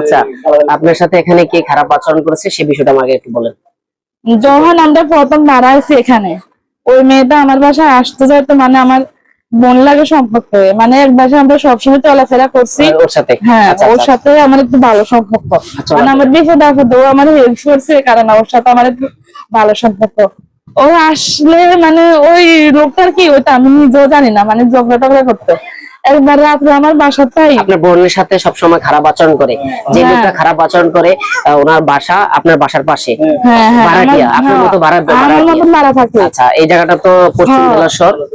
আচ্ছা আপনার সাথে এখানে কে খারাপ আচরণ করেছে সে বিষয়টা আমাকে একটু বলেন। যখন আমরা প্রথম ভাড়া আছি এখানে। ওই মেয়েটা আমার বাসায় আসতে যাইতো মানে আমার বোন লাগে সম্পর্ক মানে এক বাসায় আমরা সবসময় চলাফেরা করছি। ওর সাথে? হ্যাঁ আচ্ছা, ওর আচ্ছা। সাথে আমার একটু ভালো সম্পর্ক। আচ্ছা, মানে আমার বিপদ আপদ ও আমার হেল্প করছে কারণ ওর সাথে আমার একটু ভালো সম্পর্ক। ও আসলে মানে ওই লোকটার কি ওইটা আমি নিজেও জানি না মানে ঝগড়া টগড়া করতে। একবার রাত্রে আমার বাসাতেই আপনার বোনের সাথে সবসময় খারাপ আচরণ করে। যে হ্যাঁ। লোকটা খারাপ আচরণ করে ওনার বাসা আপনার বাসার পাশে। ভাড়াটিয়া, আপনার মতো ভাড়া- আমার ভাড়াটিয়া। ভাড়া থাকে আচ্ছা এই জায়গাটা তো পশ্চিম হ্যাঁ।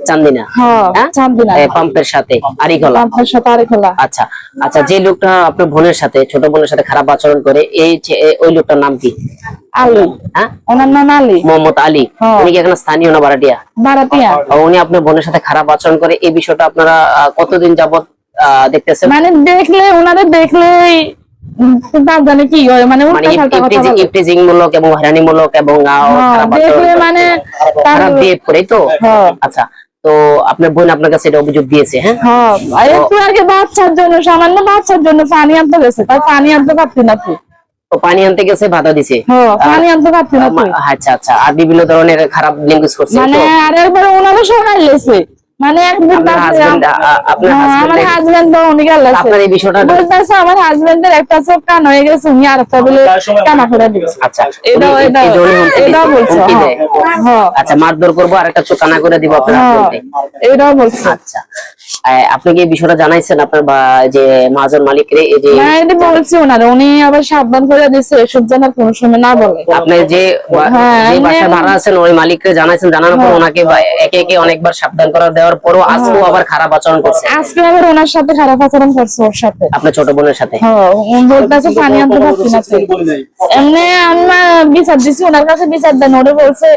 চান্দিনা। হ্যাঁ হ্যাঁ? চান্দিনা। পাম্পের সাথে আরিকলা আপনার সাথে আরে আচ্ছা আচ্ছা যে লোকটা আপনার বোনের সাথে ছোট বোনের সাথে খারাপ আচরণ করে এই ওই লোকটার নাম কি? আলী। হ্যাঁ? ওনার নাম আলী। মোহাম্মদ আলী। হ্যাঁ। উনি কি এখানে স্থানীয় না ভাড়াটিয়া ভাড়াটিয়া উনি আপনার বোনের সাথে খারাপ আচরণ করে এই বিষয়টা আপনারা আহ, কতদিন যাবত দেখতেছেন? মানে দেখলে ওনাদের দেখলে জানে কি হয় মানে মানে মূলক এবং হয়রানিমূলক এবং হ্যাঁ। মানে তার করে তো? হ্যাঁ। আচ্ছা তো আপনার বোন আপনার কাছে এটা অভিযোগ দিয়েছে হ্যাঁ? হ্যাঁ একটু আগে বাচ্চার জন্য সামান্য বাচ্চার জন্য পানি আনতে গেছে তাই পানি আনতে পারছি না তুই পানি আনতে গেছে বাধা দিছে? হ্যাঁ পানি আনতে পারছি না আচ্ছা আচ্ছা আর বিভিন্ন ধরনের খারাপ ল্যাঙ্গুয়েজ করছে মানে? আর একবার ওনারও সরাই লেছে। মানে একদিন আপনার বাদে হাজবেন্ড আম- আপনার হ্যাঁ, আমার হাজবেন্ড হাজবেন্ড তো উনি গেল আপনার এই বিষয়টা বলতেছে আমার হাজবেন্ডের একটা চোখ কান হয়ে গেছে উনি আর একটা বলে কানা করে দিচ্ছে আচ্ছা এটাও উনি- এটা এই ধরনের হুমকি এটাও বলছে হুমকি হ্যাঁ। দেয়। হ্যাঁ। আচ্ছা মারধর করব আর একটা চোখানা করে দিব আপনার হ্যাঁ। এটাও বলছে। আচ্ছা আপনি কি বিষয়টা জানাইছেন আপনার বা যে মহাজন মালিকরে এই যে না বলছি ওনারা উনি আবার সাবধান করে দিচ্ছে এসব যেন আর কোনো সময় না বলে। আপনি যে হ্যাঁ, যে ভাড়া আছেন ওই মালিককে জানাইছেন জানানোর পর ওনাকে বা- একে একে অনেকবার সাবধান করার দেওয়ার পরও আজকেও আবার খারাপ আচরণ করছে। আজকে আবার ওনার সাথে খারাপ আচরণ করছে ওর সাথে। আপনার ছোট বোনের সাথে? হ্যাঁ, ও বলতেছে পানি আনতে পারছি না এমনি আমি মা- বিচার দিছি ওনার কাছে বিচার দেন। ওরে বলছে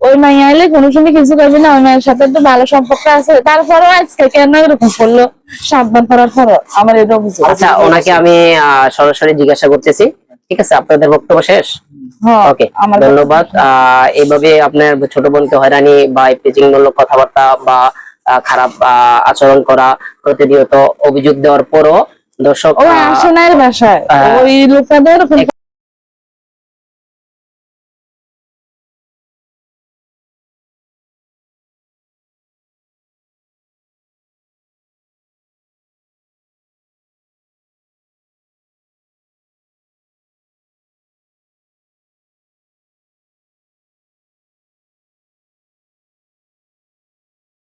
ওই মাইয়া এলে কোনো সময় কিছু করবি না ওই মায়ের সাথে তো ভালো সম্পর্ক আছে। তারপরও আজকে কেন এরকম করল? সাবধান করার পরও আমার এটা অভিযোগ আচ্ছা ওনাকে আমি সরাসরি জিজ্ঞাসা করতেছি। ঠিক আছে আপনাদের বক্তব্য শেষ? হ্যাঁ, ওকে ধন্যবাদ। আহ, এইভাবে আপনার ছোট বোনকে হয়রানি বা কথাবার্তা বা খারাপ আহ, আচরণ করা প্রতিনিয়ত অভিযোগ দেওয়ার পরও দর্শক বাসায় হ্যাঁ। ওই ওরকম